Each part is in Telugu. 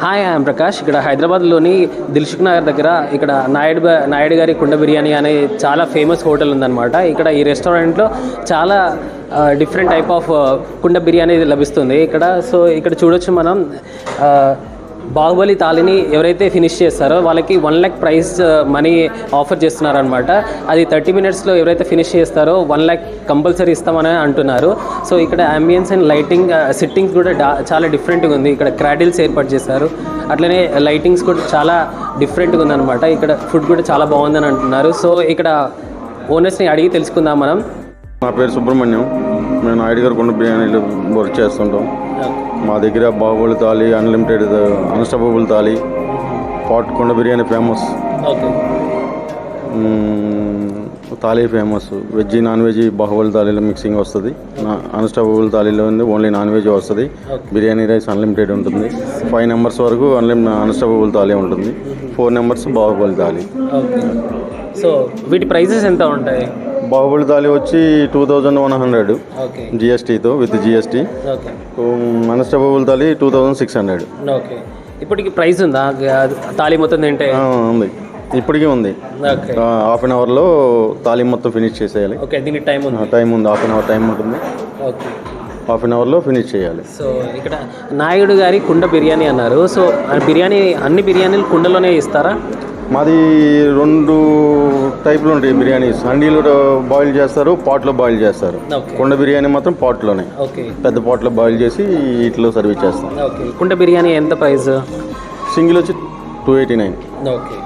హాయ్ ఐఎమ్ ప్రకాష్ ఇక్కడ హైదరాబాద్లోని దిల్సుఖ్ నగర్ దగ్గర ఇక్కడ నాయుడు బ- నాయుడు గారి కుండ బిర్యానీ అనే చాలా ఫేమస్ హోటల్ ఉందన్నమాట. ఇక్కడ ఈ రెస్టారెంట్లో చాలా డిఫరెంట్ టైప్ ఆఫ్ కుండ బిర్యానీ లభిస్తుంది. ఇక్కడ సో ఇక్కడ చూడొచ్చు మనం బాహుబలి తాళిని ఎవరైతే ఫినిష్ చేస్తారో వాళ్ళకి one lakh prize money offer చేస్తున్నారనమాట అది థర్టీ మినిట్స్లో ఎవరైతే ఫినిష్ చేస్తారో వన్ ల్యాక్ కంపల్సరీ ఇస్తామని అంటున్నారు. సో ఇక్కడ అంబియన్స్ అండ్ లైటింగ్ సిట్టింగ్స్ కూడా చాలా డిఫరెంట్గా ఉంది. ఇక్కడ క్రాడిల్స్ ఏర్పాటు చేశారు. అట్లనే లైటింగ్స్ కూడా చాలా డిఫరెంట్గా ఉందన్నమాట. ఇక్కడ ఫుడ్ కూడా చాలా బాగుందని అంటున్నారు. సో ఇక్కడ ఓనర్స్ని అడిగి తెలుసుకుందాం మనం. నా పేరు సుబ్రహ్మణ్యం. మేము నాయుడు గారు కొండ బిర్యానీలు వర్క్ చేస్తుంటాం. మా దగ్గర బాహుబలి తాళి అన్లిమిటెడ్ అన్స్టబుల్ తాళి పాట్ కొండ biryani famous thali famous veg non veg Baahubali తాళీలో mixing వస్తుంది. అన్స్టబుల్ తాళీలో ఉంది ఓన్లీ నాన్ వెజ్ వస్తుంది. బిర్యానీ రైస్ అన్లిమిటెడ్ ఉంటుంది. ఫైవ్ నెంబర్స్ వరకు అన్లిమ్ అన్స్టబుల్ తాళీ ఉంటుంది. Four numbers Baahubali okay. So వీటి ప్రైజెస్ ఎంత ఉంటాయి? బాహుబలి తాళీ వచ్చి two thousand one hundred జిఎస్టీతో with GST unstable thali two thousand six hundred. Okay. ఇప్పటికి ప్రైస్ ఉందా? తాళి మొత్తం తింటే? ఉంది. ఇప్పటికీ ఉంది. హాఫ్ అన్ అవర్లో తాళీ మొత్తం ఫినిష్ చేసేయాలి. ఓకే దీనికి టైం ఉంది. టైం ఉంది. హాఫ్ అన్ అవర్ టైం ఉంటుంది. ఓకే. హాఫ్ అన్ అవర్లో ఫినిష్ చేయాలి. సో ఇక్కడ నాయుడు గారి కుండ బిర్యానీ అన్నారు. సో ఆ బిర్యానీ అన్ని బిర్యానీలు కుండలోనే ఇస్తారా? మాది రెండు టైప్లు ఉంటాయి బిర్యానీస్ హండీలో బాయిల్ చేస్తారు పాట్లో బాయిల్ చేస్తారు. కొండ బిర్యానీ మాత్రం పాట్లోనే. ఓకే. పెద్ద పాట్లో బాయిల్ చేసి ఇట్లో సర్వీస్ చేస్తాం. కుండ బిర్యానీ ఎంత ప్రైస్? సింగిల్ వచ్చి two eighty nine okay.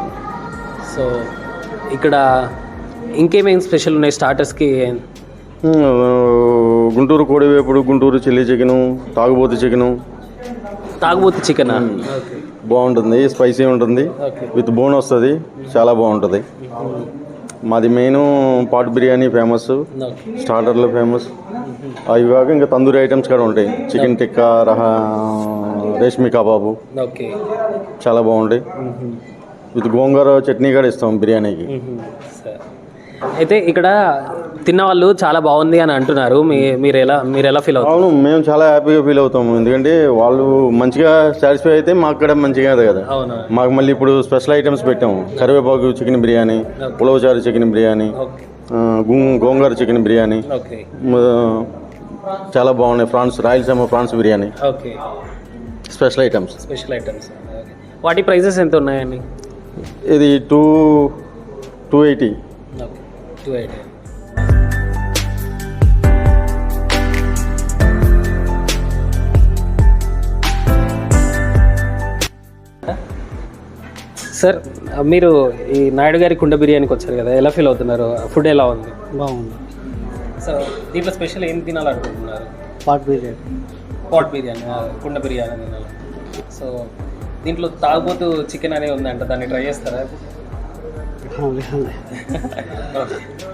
So ఇక్కడ ఇంకేమేం స్పెషల్ ఉన్నాయి స్టార్టర్స్కి? గుంటూరు కోడి వేపుడు గుంటూరు చిల్లీ చికెను తాగుబోతు చికెను. తాగుబోతు చికెన్? ఓకే. బాగుంటుంది స్పైసీ ఉంటుంది. విత్ బోన్ వస్తుంది. చాలా బాగుంటుంది. మాది మెయిన్ పాట్ బిర్యానీ ఫేమస్ స్టార్టర్లు ఫేమస్ అవి కాక ఇంకా తందూరి ఐటమ్స్ కూడా ఉంటాయి. చికెన్ టిక్కా రహా రేష్మి కబాబు. చాలా బాగుంటాయి. విత్ గోంగూర చట్నీ కూడా ఇస్తాం బిర్యానీకి. సరే అయితే ఇక్కడ తిన్న వాళ్ళు చాలా బాగుంది అని అంటున్నారు. మీరు ఎలా మీరు ఎలా ఫీల్ అవుతారు అవును మేము చాలా హ్యాపీగా ఫీల్ అవుతాము. ఎందుకంటే వాళ్ళు మంచిగా సాటిస్ఫై అయితే మాకు కూడా మంచిగా కదా అవునా మాకు మళ్ళీ ఇప్పుడు స్పెషల్ ఐటమ్స్ పెట్టాము. కరివేపాకు చికెన్ బిర్యానీ పులవచారు చికెన్ బిర్యానీ గోంగూర చికెన్ బిర్యానీ చాలా బాగున్నాయి. Prawns Rayalaseema prawns biryani. Special items special items వాటి ప్రైజెస్ ఎంత ఉన్నాయండి? ఇది two two eighty two eighty sir మీరు ఈ నాయుడు గారి కుండ బిర్యానీకి వచ్చారు కదా ఎలా ఫీల్ అవుతున్నారు? ఫుడ్ ఎలా ఉంది? బాగుంది. సో దీంట్లో స్పెషల్ ఏం తినాలనుకుంటున్నారు? పాట్ బిర్యానీ. పాట్ బిర్యానీ కుండ బిర్యానీ తినాలి. సో దీంట్లో తాగుబోతు చికెన్ అనేది ఉందంట దాన్ని ట్రై చేస్తారా?